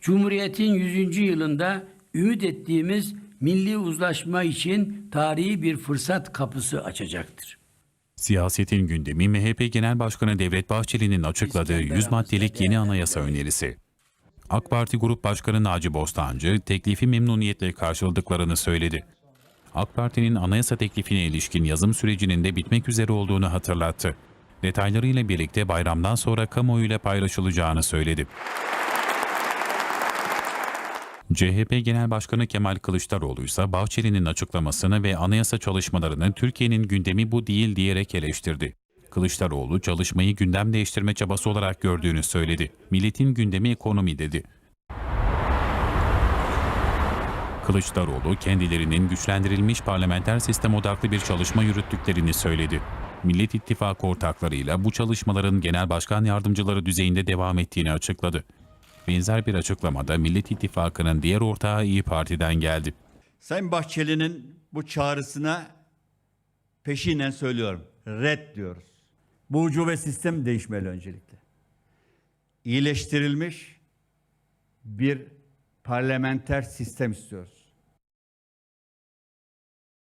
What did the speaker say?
Cumhuriyet'in 100. yılında ümit ettiğimiz milli uzlaşma için tarihi bir fırsat kapısı açacaktır. Siyasetin gündemi MHP Genel Başkanı Devlet Bahçeli'nin açıkladığı 100 maddelik yeni anayasa önerisi. AK Parti Grup Başkanı Naci Bostancı teklifi memnuniyetle karşıladıklarını söyledi. AK Parti'nin anayasa teklifine ilişkin yazım sürecinin de bitmek üzere olduğunu hatırlattı. Detaylarıyla birlikte bayramdan sonra kamuoyuyla paylaşılacağını söyledi. CHP Genel Başkanı Kemal Kılıçdaroğlu ise Bahçeli'nin açıklamasını ve anayasa çalışmalarını Türkiye'nin gündemi bu değil diyerek eleştirdi. Kılıçdaroğlu çalışmayı gündem değiştirme çabası olarak gördüğünü söyledi. Milletin gündemi ekonomi dedi. Kılıçdaroğlu kendilerinin güçlendirilmiş parlamenter sistem odaklı bir çalışma yürüttüklerini söyledi. Millet İttifakı ortaklarıyla bu çalışmaların genel başkan yardımcıları düzeyinde devam ettiğini açıkladı. Benzer bir açıklamada Millet İttifakı'nın diğer ortağı İyi Parti'den geldi. Sayın Bahçeli'nin bu çağrısına peşinen söylüyorum. Red diyoruz. Bu ucube sistem değişmeli öncelikle. İyileştirilmiş bir parlamenter sistem istiyoruz.